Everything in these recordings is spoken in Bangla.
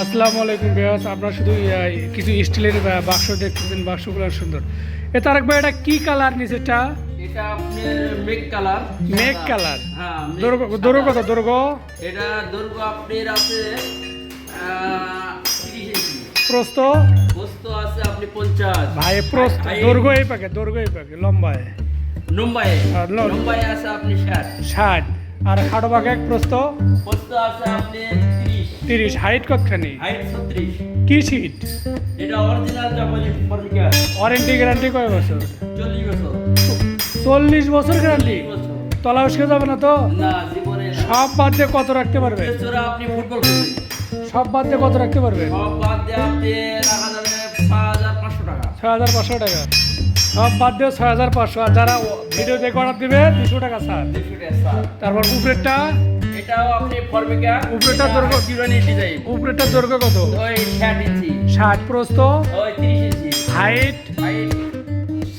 আসসালামু আলাইকুম বিয়াস আপনার শুধু কিছু স্টিলের বাক্স দেখতেছেন বাক্সগুলো আরেক এ তারেক ভাই এটা কি কালার নিচেটা এটা? মেঘ কালার। মেঘ কালার। হ্যাঁ দৈর্ঘ্য কত দৈর্ঘ্য? এটা দৈর্ঘ্য আপনার আছে আছে আপনি পঞ্চাশ। ভাই প্রস্থ। দৈর্ঘ্য এই পাকে দৈর্ঘ্য এই পাকে লম্বায়। নম্বাই আর ল- নম্বাই আছে আপনি ষাট। ষাট। আর খাটো পাকে প্রস্থ? বস্তু আছে আপনি তিরিশ হাইট কতখানি? হাইট ছত্রিশ। কি সিট এটা অরিজিনাল ওয়ারেন্টি গ্যারান্টি কয় বছর? চল্লিশ বছর। চল্লিশ বছর গ্যারান্টি তলা উসকে যাবে না তো? সব বাদ দিয়ে কত রাখতে পারবে? আপনি ফুটবল সব বাদ দিয়ে কত রাখতে পারবে? সব বাদ দিয়ে আপনি রাখা যাবে ছয় হাজার পাঁচশো টাকা। সব বাদ দিয়ে ছয় হাজার পাঁচশো। আর যারা ভিডিও দেখে অর্ডার দিবে দুশো টাকা ছাড়। দুশো টাকা স্যার তারপর উপরেরটা এটাও আপনি ফর্মিকা উপরেটা দৈর্ঘ্য- ডিজাইন দৈর্ঘ্য কত? ওই ষাট ইঞ্চি। ষাট প্রস্থ। ওই তিরিশ ইঞ্চি। হাইট? হাইট।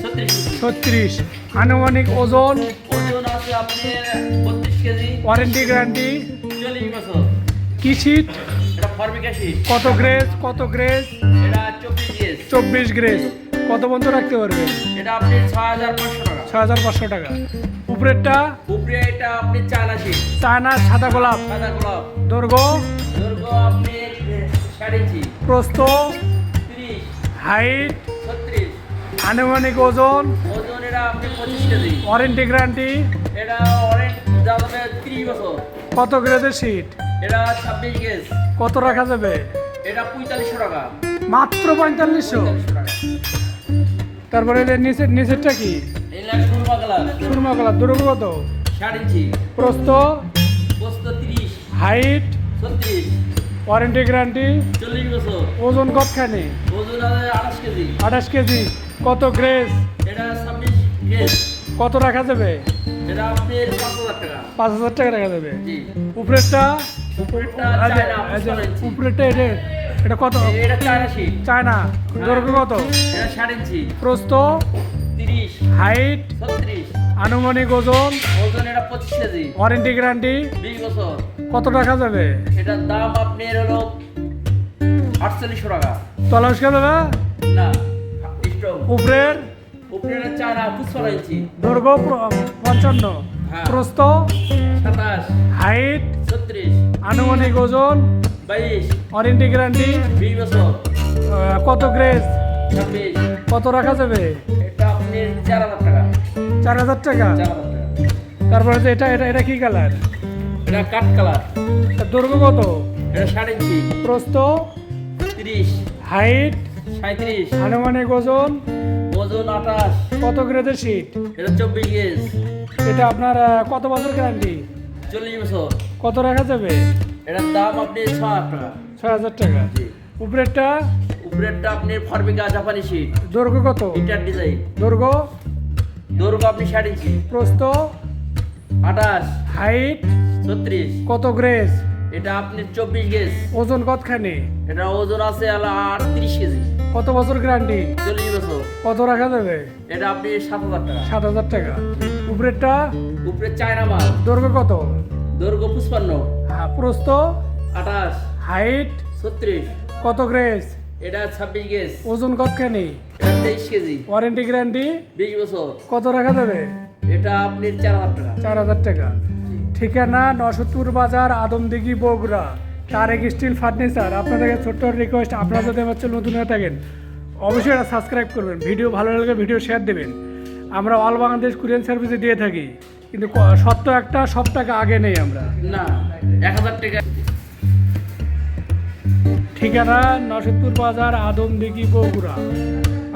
ছত্রিশ ইঞ্চি। ছত্রিশ। আনুমানিক ওজন? ওজন আছে আপনি বত্রিশ কেজি। Warranty guarantee? চল্লিশ বছর। কি এটা ফর্মিকা শীট কত গ্রেস? কত গ্রেস? এটা চব্বিশ গেজ চব্বিশ গ্রেস। কত পর্যন্ত রাখতে পারবে? এটা আপনি ছয় হাজার পাঁচশো টাকা। ছয় হাজার পাঁচশো টাকা। উপরেরটা উপরে এটা আপনি চায়না শীট চায়না সাদা গোলাপ। সাদা গোলাপ। দৈর্ঘ্য দৈর্ঘ্য আপনি ইঞ্চি। প্রস্থ তিরিশ। হাইট ছত্রিশ। আনুমানিক ওজন ওজন এটা আপনি পঁচিশ কেজি। ওয়ারেন্টি গ্যারান্টি এটা অরেঞ্জ যাবে ত্রিশ বছর। কত গ্রেডের সিট এটা ছাব্বিশ গেজ। কত রাখা যাবে? এটা পঁয়তাল্লিশশো টাকা। মাত্র পঁয়তাল্লিশশো? টাকা। তারপরে নিচের নিচেরটা কি? সুরমা কালার সুরমা কত? ষাট ইঞ্চি। তিরিশ। হাইট? ছত্রিশ। Warranty guarantee? চল্লিশ বছর। ওজন কতখানি? ওজন আঠাশ কেজি। আঠাশ কেজি। কত গ্রেস? এটা ছাব্বিশ গেজ কত রাখা যাবে? এটা আপনার পাঁচ হাজার টাকা। পাঁচ হাজার টাকা রাখা যাবে? উপরেরটা? উপরেরটা এটা এটা কত? এটা চায়না চায়না। দৈর্ঘ্য কত? এটা ষাট ইঞ্চি। প্রস্থ? তিরিশ হাইট ছত্রিশ। আনুমানিক ওজন ওজন এটা পঁচিশ কেজি। Warranty guarantee? বিশ বছর। কত রাখা যাবে? এটার দাম আপনার হলো আটচল্লিশশো টাকা। তলা উস্কে যাবে না স্ট্রং উপরের? উপরে এটা চায়না ইঞ্চি দৈর্ঘ্য পঞ্চান্ন। হ্যাঁ। প্রস্থ? সাতাশ। হাইট? ছত্রিশ। আনুমানিক ওজন? বাইশ। Warranty guarantee? বিশ বছর। কত গ্রেস? কত রাখা যাবে? চার হাজার টাকা? তারপরে এটা এটা এটা কি কালার? এটা কাঠ কালার। দৈর্ঘ্য কত? এটা ষাট ইঞ্চি। প্রস্থ? তিরিশ। হাইট? সাঁত্রিশ আনুমানিক ওজন? ওজন আঠাশ। কত গ্রেডের সিট এটা চব্বিশ গেজ। এটা আপনার কত বছর গ্যারান্টি? চল্লিশ বছর। কত রাখা যাবে? এটার দাম আপনি ছ হাজার টাকা। ছয় হাজার টাকা। উপরেরটা? উপরেরটা আপনি ফর্মিকা জাপানি শিট দৈর্ঘ্য কত? ইন্টার ডিজাইন দৈর্ঘ্য? দৈর্ঘ্য আপনি ষাট ইঞ্চি। প্রস্থ? আঠাশ। হাইট? ছত্রিশ। কত গ্রেস? এটা আপনি চব্বিশ গেজ। ওজন কতখানি? এটা ওজন আছে আটত্রিশ কেজি। কত বছর গ্যারান্টি? চল্লিশ বছর। কত রাখা যাবে? এটা আপনি সাত হাজার টাকা। সাত হাজার টাকা। উপরেরটা? উপরে চায়না মাল। দৈর্ঘ্য কত? দৈর্ঘ্য পুষ্পান্ন হ্যাঁ, প্রস্থ? আঠাশ। হাইট? ছত্রিশ। কত গ্রেস? এটা ছাব্বিশ গেজ। ওজন কতখানি? তেইশ কেজি। Warranty guarantee? বিশ বছর। কত রাখা যাবে এটা আপনি চার হাজার টাকা। চার হাজার টাকা। ঠিকানা নশোত্তর বাজার Adamdighi Bogura. Tarek steel furniture. আপনাদের ছোট্ট রিকোয়েস্ট আপনারা যদি আমার চ্যানেল নতুন হয়ে থাকেন অবশ্যই এটা সাবস্ক্রাইব করবেন। ভিডিও ভালো লাগলে ভিডিও শেয়ার দেবেন। আমরা অল বাংলাদেশ কুরিয়ান সার্ভিসে দিয়ে থাকি। কিন্তু সত্য একটা সব টাকা আগে নেই আমরা। না এক হাজার টাকা। ঠিকানা নশোত্তর বাজার আদমদিঘি বগুড়া।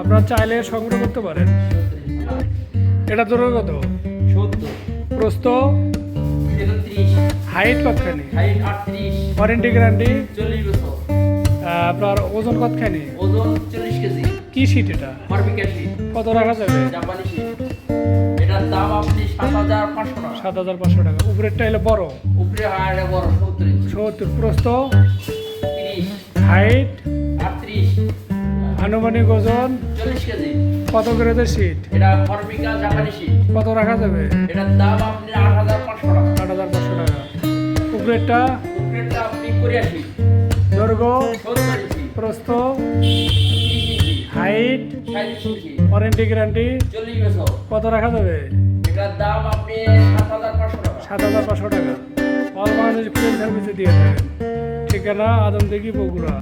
আপনারা চাইলে সংগ্রহ করতে পারেন। এটা তোর কত? একত্রিশ হাইট কতখানি? ওয়ারেন্টি গ্যারান্টি আপনার ওজন কতখানি? ওজন চল্লিশ কেজি। কি সিট এটা? কত রাখা যাবে? জাপানি শীট এটার দাম আপনি সাত হাজার পাঁচশো টাকা। সাত হাজার পাঁচশো টাকা। উপরেরটা এলো বড়। উপরে বড় সত্তর সত্তর। প্রস্থ? হাইট আটত্রিশ। আনুমানিক ওজন চল্লিশ কেজি। কত গ্রেডের সিট এটা ফর্মিকা জাপানি শীট কত রাখা যাবে? এটার দাম আপনি আট হাজার পাঁচশো টাকা। আট হাজার পাঁচশো টাকা। উপরেরটা? উপরেরটা আপনি কোরিয়া শীট দৈর্ঘ্য? প্রস্থ? হাইট ওয়ারেন্টি গ্যারান্টি চল্লিশ বছর। কত রাখা যাবে? এটার দাম আপনি সাত হাজার পাঁচশো টাকা। সাত হাজার পাঁচশো টাকা। অল বাংলাদেশ সার্ভিসে দিয়ে থাকেন ঠিকানা আদমদিঘি বগুড়া।